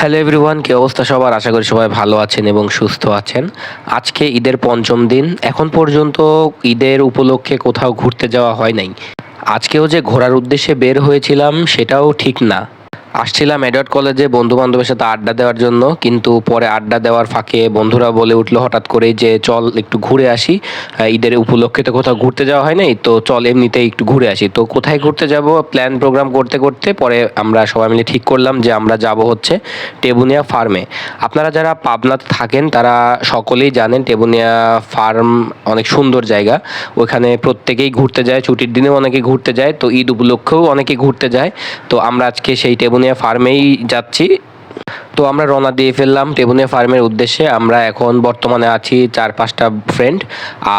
Hello everyone কী অবস্থা সবার? আশা করি সবাই ভালো আছেন এবং সুস্থ আছেন। আজকে ঈদের পঞ্চম দিন, এখন পর্যন্ত ঈদের উপলক্ষে কোথাও ঘুরতে যাওয়া হয় নাই। আজকেও যে ঘোরার উদ্দেশ্যে বের হয়েছিলাম, সেটাও ঠিক না। আসছিলাম এডওয়ার্ড কলেজে বন্ধু বান্ধবের সাথে আড্ডা দেওয়ার জন্য, কিন্তু পরে আড্ডা দেওয়ার ফাঁকে বন্ধুরা বলে উঠল হঠাৎ করেই যে, চল একটু ঘুরে আসি। ঈদের উপলক্ষে তো কোথাও ঘুরতে যাওয়া হয় নাই, তো চল এমনিতেই একটু ঘুরে আসি। তো কোথায় ঘুরতে যাব প্ল্যান প্রোগ্রাম করতে করতে, পরে আমরা সবাই মিলে ঠিক করলাম যে, আমরা যাব হচ্ছে টেবুনিয়া ফার্মে আপনারা যারা পাবনাতে থাকেন, তারা সকলেই জানেন টেবুনিয়া ফার্ম অনেক সুন্দর জায়গা। ওখানে প্রত্যেকেই ঘুরতে যায়, ছুটির দিনেও অনেকে ঘুরতে যায়, তো ঈদ উপলক্ষেও অনেকে ঘুরতে যায়। তো আমরা আজকে সেই টেবুনিয়া ফার্মেই যাচ্ছি। তো আমরা রওনা দিয়ে ফেললাম টেবুনিয়া ফার্মের উদ্দেশ্যে। আমরা এখন বর্তমানে আছি চার পাঁচটা ফ্রেন্ড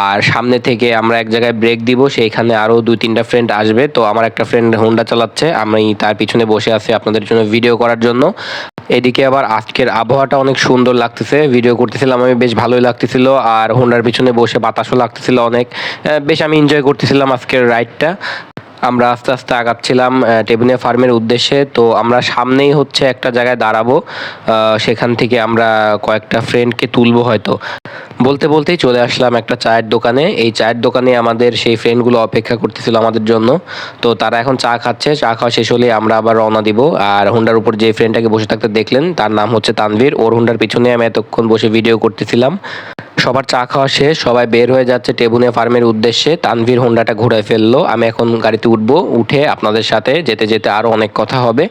আর সামনে থেকে আমরা এক জায়গায় ব্রেক দিব, সেইখানে আরও দুই তিনটা ফ্রেন্ড আসবে। তো আমার একটা ফ্রেন্ড হোন্ডা চালাচ্ছে, আমি তার পিছনে বসে আছি আপনাদের জন্য ভিডিও করার জন্য। এদিকে আবার আজকের আবহাওয়াটা অনেক সুন্দর লাগতেছে ভিডিও করতেছিলাম আমি, বেশ ভালোই লাগতেছিল। আর হোন্ডার পিছনে বসে বাতাসও লাগতেছিল অনেক। বেশ আমি এনজয় করতেছিলাম আজকের রাইডটা আমরা আস্তে আস্তে আগাচ্ছিলাম টেবিনে ফার্মের উদ্দেশ্যে। তো আমরা সামনেই হচ্ছে একটা জায়গায় দাঁড়াবো। সেখান থেকে আমরা কয়েকটা ফ্রেন্ডকে তুলবো হয়তো। বলতে বলতেই চলে আসলাম একটা চায়ের দোকানে। এই চায়ের দোকানে আমাদের সেই ফ্রেন্ডগুলো অপেক্ষা করতেছিল আমাদের জন্য। তো তারা এখন চা খাচ্ছে। চা খাওয়া শেষ হলে আমরা আবার রওনা দিব। আর হুন্ডার উপর যে ফ্রেন্ডটাকে বসে থাকতে দেখলেন, তার নাম হচ্ছে তানভীর। ওর হুন্ডার পিছনে আমি এতক্ষণ বসে ভিডিও করতেছিলাম। সবার চা খাওয়া শেষ, সবাই বের হয়ে যাচ্ছে টেবুনে ফার্মের উদ্দেশ্যে। তানভীর হোন্ডাটা ঘুরে ফেলল। আমি এখন গাড়িতে উঠবো, উঠে আপনাদের সাথে যেতে যেতে আরও অনেক কথা হবে।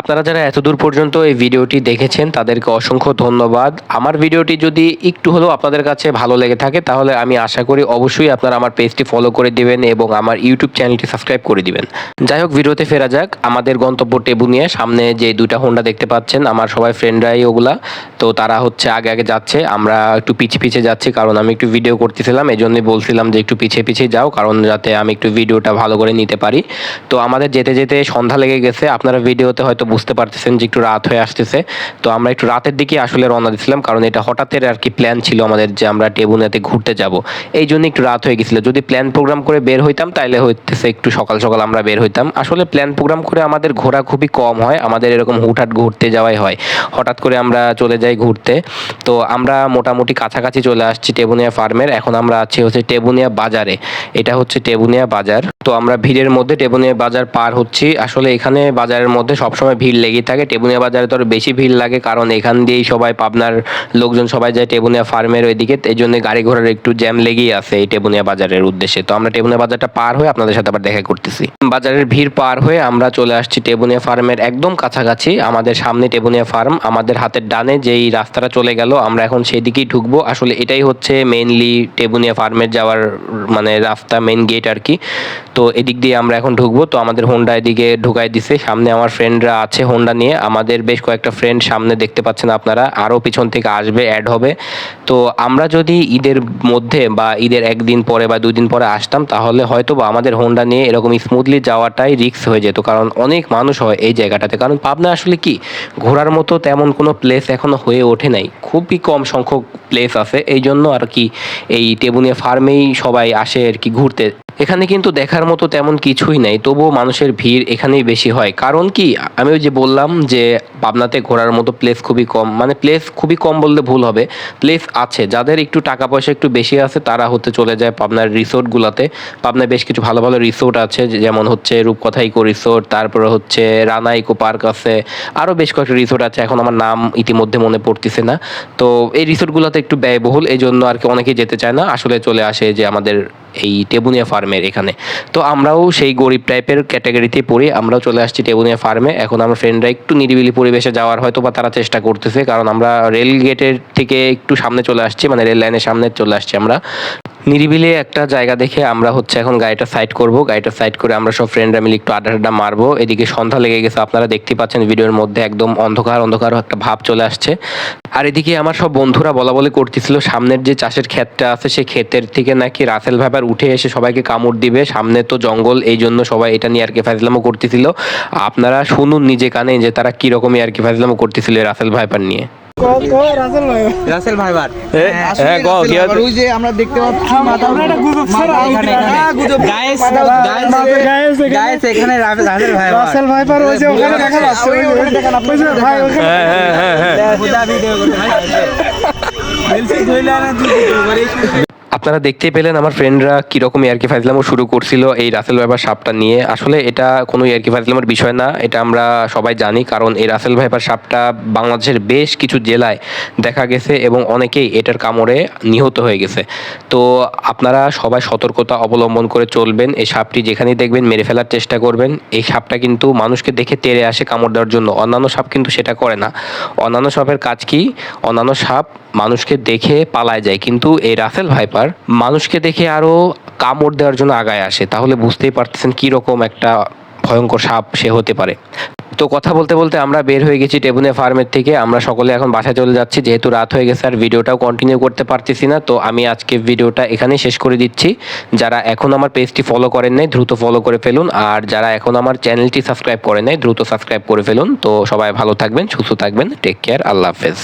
আপনারা যারা এতদূর পর্যন্ত এই ভিডিওটি দেখেছেন, তাদেরকে অসংখ্য ধন্যবাদ। আমার ভিডিওটি যদি একটু হলেও আপনাদের কাছে ভালো লেগে থাকে, তাহলে আমি আশা করি অবশ্যই আপনারা আমার পেজটি ফলো করে দিবেন এবং আমার ইউটিউব চ্যানেলটি সাবস্ক্রাইব করে দিবেন। যাই হোক, ভিডিওতে ফেরা যাক। আমাদের গন্তব্য টেবুনিয়া সামনে যে দুটা হোন্ডা দেখতে পাচ্ছেন, আমার সবাই ফ্রেন্ডরাই ওগুলা। তো তারা হচ্ছে আগে আগে যাচ্ছে। আমরা একটু পিছিয়ে পিছিয়ে যাচ্ছি, কারণ আমি একটু ভিডিও করতেছিলাম এই জন্যই বলছিলাম যে একটু পিছিয়ে পিছিয়ে যাও, কারণ যাতে আমি একটু ভিডিওটা ভালো করে নিতে পারি। তো আমাদের যেতে যেতে সন্ধ্যা লেগে গেছে। আপনারা ভিডিওতে হয়তো বুঝতে পারতেছেন যে একটু রাত হয়ে আসতেছে। তো আমরা একটু রাতের দিকে আসলে রওনা দিছিলাম, কারণ এটা হঠাৎের আর কি প্ল্যান ছিল আমাদের যে আমরা টেবুনাতে ঘুরতে যাব। এই জন্য একটু রাত হয়ে গেছিল। যদি প্ল্যান প্রোগ্রাম করে বের হইতাম, তাইলে হইতেছে একটু সকাল সকাল আমরা বের হইতাম। আসলে প্ল্যান প্রোগ্রাম করে আমাদের ঘোরা খুবই কম হয়, আমাদের এরকম হুটহাট ঘুরতে যাওয়াই হয়। হঠাৎ করে আমরা চলে যাই ঘুরতে। তো আমরা মোটামুটি কাছাকাছি চলে আসছি টেবুনিয়া ফার্মের। এখন আমরা আছি হচ্ছে টেবুনিয়া বাজারে। এটা হচ্ছে টেবুনিয়া বাজার। তো আমরা ভিড়ের মধ্যে টেবুনিয়া বাজার পার হচ্ছি। আসলে এখানে বাজারের মধ্যে সবসময় ভিড় লেগেই থাকে। টেবুনিয়া বাজারে তো বেশি ভিড় লাগে, কারণ এখান দিয়েই সবাই, পাবনার লোকজন সবাই যায় টেবুনিয়া ফার্মের ওইদিকে। এই জন্য গাড়ি ঘোড়ার একটু জ্যাম লেগেই আছে এই টেবুনিয়া বাজারের উদ্দেশ্যে। তো আমরা টেবুনিয়া বাজারটা পার হয়ে আপনাদের সাথে আবার দেখা করতেছি। বাজারের ভিড় পার হয়ে আমরা চলে আসছি টেবুনিয়া ফার্মের একদম কাছাকাছি। আমাদের সামনে টেবুনিয়া ফার্ম, আমাদের হাতের ডানে যেই রাস্তাটা চলে গেল, আমরা এখন সেদিকেই ঢুকবো। আসলে এটাই হচ্ছে মেইনলি টেবুনিয়া ফার্মের যাওয়ার মানে রাস্তা মেইন গেট আর কি। তো এদিক দিয়ে আমরা এখন ঢুকবো। তো আমাদের হোন্ডা এদিকে ঢুকাই দিছে। সামনে আমার ফ্রেন্ডরা আছে হোন্ডা নিয়ে। আমাদের বেশ কয়েকটা ফ্রেন্ড সামনে দেখতে পাচ্ছেন আপনারা। আরও পিছন থেকে আসবে অ্যাড হবে। তো আমরা যদি ঈদের মধ্যে বা ঈদের একদিন পরে বা দুই দিন পরে আসতাম, তাহলে হয়তো বা আমাদের হোন্ডা নিয়ে এরকম স্মুথলি যাওয়াটাই রিস্ক হয়ে যেত। কারণ অনেক মানুষ হয় এই জায়গাটাতে। কারণ পাবনা আসলে কি? ঘোরার মতো তেমন কোনো প্লেস এখনও হয়ে ওঠে নাই। খুবই কম সংখ্যক প্লেস আছে। এই জন্য আর কি এই টেবুনিয়া ফার্মেই সবাই আসে আর কি ঘুরতে। এখানে কিন্তু দেখার মতো তেমন কিছুই নাই, তবুও মানুষের ভিড় এখানেই বেশি হয়। কারণ কি, আমি ওই যে বললাম যে পাবনাতে ঘোরার মতো প্লেস খুবই কম মানে প্লেস খুবই কম বললে ভুল হবে। প্লেস আছে, যাদের একটু টাকা পয়সা একটু বেশি আছে, তারা হতে চলে যায় পাবনার রিসোর্টগুলোতে পাবনায় বেশ কিছু ভালো ভালো রিসোর্ট আছে যেমন হচ্ছে রূপকথা ইকো রিসোর্ট তারপরে হচ্ছে রানা ইকো পার্ক আছে আরও বেশ কয়েকটা রিসোর্ট আছে, এখন আমার নাম ইতিমধ্যে মনে পড়তেছে না। তো এই রিসোর্টগুলোতে একটু ব্যয়বহুল এই জন্য আর কি অনেকেই যেতে চায় না, আসলে চলে আসে যে আমাদের এই টেবুনিয়া ফার্মের এখানে। তো আমরাও সেই গরিব টাইপের ক্যাটাগরিতে পড়ি আমরাও চলে আসছি টেবুনিয়া ফার্মে এখন আমার ফ্রেন্ডরা একটু নিরিবিলি পরিবেশে যাওয়ার হয়তো বা তারা চেষ্টা করতেছে, কারণ আমরা রেল গেটের থেকে একটু সামনে চলে আসছি মানে রেল লাইনের সামনে চলে আসছি আমরা। নিরিবিলি একটা জায়গা দেখে আমরা হচ্ছে এখন গাড়িটা সাইড করব। গাড়িটা সাইড করে আমরা সব ফ্রেন্ডরা মিলে একটু আড্ডা আড্ডা মারবো। এদিকে সন্ধ্যা লেগে গেছে, আপনারা দেখতে পাচ্ছেন ভিডিওর মধ্যে একদম অন্ধকার অন্ধকার একটা ভাব চলে আসছে। আর এদিকে আমার সব বন্ধুরা বলা বলি করতেছিল, সামনের যে চাষের ক্ষেতটা আছে সেই ক্ষেতের থেকে নাকি রাসেল ভাইপার উঠে এসে সবাইকে কামড় দিবে। সামনে তো জঙ্গল, এই জন্য সবাই এটা নিয়ে আর কি ফাজলামো করতেছিল। আপনারা শুনুন নিজে কানে যে তারা কিরকমই আর কি ফাজলামো করতেছিল রাসেল ভাইপার নিয়ে। রাসেল ভাইবার। হ্যাঁ, হ্যাঁ, গো, কি হচ্ছে? ওই যে আমরা দেখতে পাচ্ছি মাথা মাথা এখানে। এখানে। গায়েস গায়েস গায়েস এখানে। রাসেল ভাইবার। রাসেল ভাইপার ওই যে ওখানে দেখা যাচ্ছে ওই ওখানে দেখা যাচ্ছে। ভাই ওখানে হ্যাঁ হ্যাঁ হ্যাঁ ভিডিও করে বলছি ধইলা না ভিডিও করিস আপনারা দেখতেই পেলেন আমার ফ্রেন্ডরা কীরকম ইয়ার্কি ফাজলামও শুরু করছিল, এই রাসেল ভাইপার সাপটা নিয়ে। আসলে এটা কোনো ইয়ার্কি ফাজলামের বিষয় না, এটা আমরা সবাই জানি, কারণ এই রাসেল ভাইপার সাপটা বাংলাদেশের বেশ কিছু জেলায় দেখা গেছে এবং অনেকেই এটার কামড়ে নিহত হয়ে গেছে। তো আপনারা সবাই সতর্কতা অবলম্বন করে চলবেন, এই সাপটি যেখানেই দেখবেন মেরে ফেলার চেষ্টা করবেন। এই সাপটা কিন্তু মানুষকে দেখে তেড়ে আসে কামড় দেওয়ার জন্য, অন্যান্য সাপ কিন্তু সেটা করে না। অন্যান্য সাপের কাজ কি? অন্যান্য সাপ মানুষকে দেখে পালায় যায়, কিন্তু এই রাসেল ভাইপার মানুষকে দেখে আরও কামড় দেওয়ার জন্য আগায় আসে। তাহলে বুঝতেই পারতেছেন কী রকম একটা ভয়ঙ্কর সাপ সে হতে পারে। তো কথা বলতে বলতে আমরা বের হয়ে গেছি টেবুনে ফার্মের থেকে। আমরা সকলে এখন বাসায় চলে যাচ্ছি। যেহেতু রাত হয়ে গেছে আর ভিডিওটাও কন্টিনিউ করতে পারতেছি না, তো আমি আজকে ভিডিওটা এখানেই শেষ করে দিচ্ছি। যারা এখন আমার পেজটি ফলো করেন নাই, দ্রুত ফলো করে ফেলুন। আর যারা এখন আমার চ্যানেলটি সাবস্ক্রাইব করেন নাই, দ্রুত সাবস্ক্রাইব করে ফেলুন। তো সবাই ভালো থাকবেন, সুস্থ থাকবেন। টেক কেয়ার আল্লাহ হাফেজ।